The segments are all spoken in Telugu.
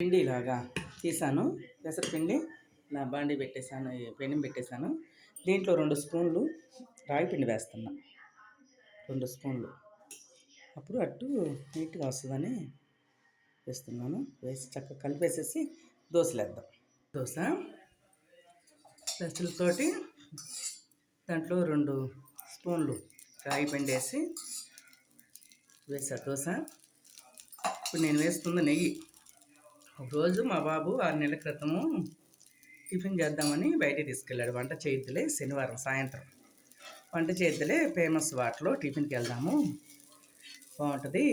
పిండి ఇలాగా తీసాను పెసరపిండి నా బాండి పెట్టేశాను పెనం పెట్టేశాను. దీంట్లో రెండు స్పూన్లు రాగి పిండి వేస్తున్నా. రెండు స్పూన్లు. అప్పుడు అట్టు నీట్గా వస్తుందని వేస్తున్నాను. వేసి చక్కగా కలిపేసేసి దోశలు వేద్దాం దోశ పెసలతోటి దాంట్లో రెండు స్పూన్లు రాగి పిండి వేసి వేసా. దోశ ఇప్పుడు నేను వేస్తున్న నెయ్యి. ఒకరోజు మా బాబు ఆరు నెలల క్రితము టిఫిన్ చేద్దామని బయటికి తీసుకెళ్ళాడు. వంట చేద్దులే శనివారం సాయంత్రం. వంట చేద్దులే ఫేమస్ వాటర్లో టిఫిన్కి వెళ్దాము. బాగుంటుంది.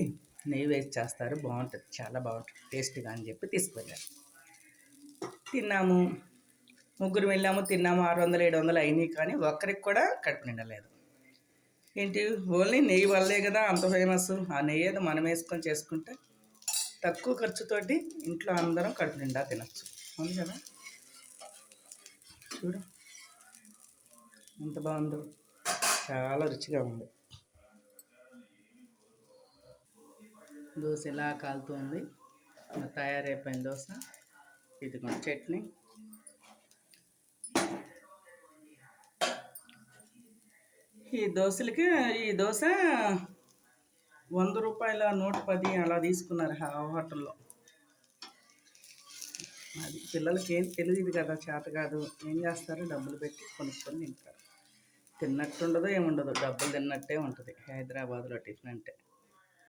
నెయ్యి వేసి చేస్తారు. బాగుంటుంది. చాలా బాగుంటుంది. టేస్ట్గా అని చెప్పి తీసుకువెళ్ళారు. తిన్నాము. ముగ్గురు వెళ్ళాము. తిన్నాము. ఆరు వందలు ఏడు వందలు అయినాయి కానీ ఒక్కరికి కూడా కడుపు నిండలేదు ఏంటి? ఓన్లీ నెయ్యి వల్లే కదా అంత ఫేమస్ ఆ నెయ్యి ఏదో మనం వేసుకొని చేసుకుంటే తక్కువ ఖర్చుతోటి ఇంట్లో అందరం కడుపు నిండా తినచ్చు. అవును కదా? చూడు. ఎంత బాగుందో. చాలా రుచిగా ఉంది. దోశ ఇలా కాలుతుంది? తయారైపోయిన దోశ. ఇదిగో చట్నీ. ఈ దోశలకి ఈ దోశ వంద రూపాయల నూట పది అలా తీసుకున్నారు హోటల్లో. అది పిల్లలకి ఏం తెలియదు కదా చేత కాదు. ఏం చేస్తారు? డబ్బులు పెట్టి కొనుక్కొని తింటారు. తిన్నట్టుండదు ఏముండదు డబ్బులు తిన్నట్టే ఉంటుంది. హైదరాబాద్లో టిఫిన్ అంటే.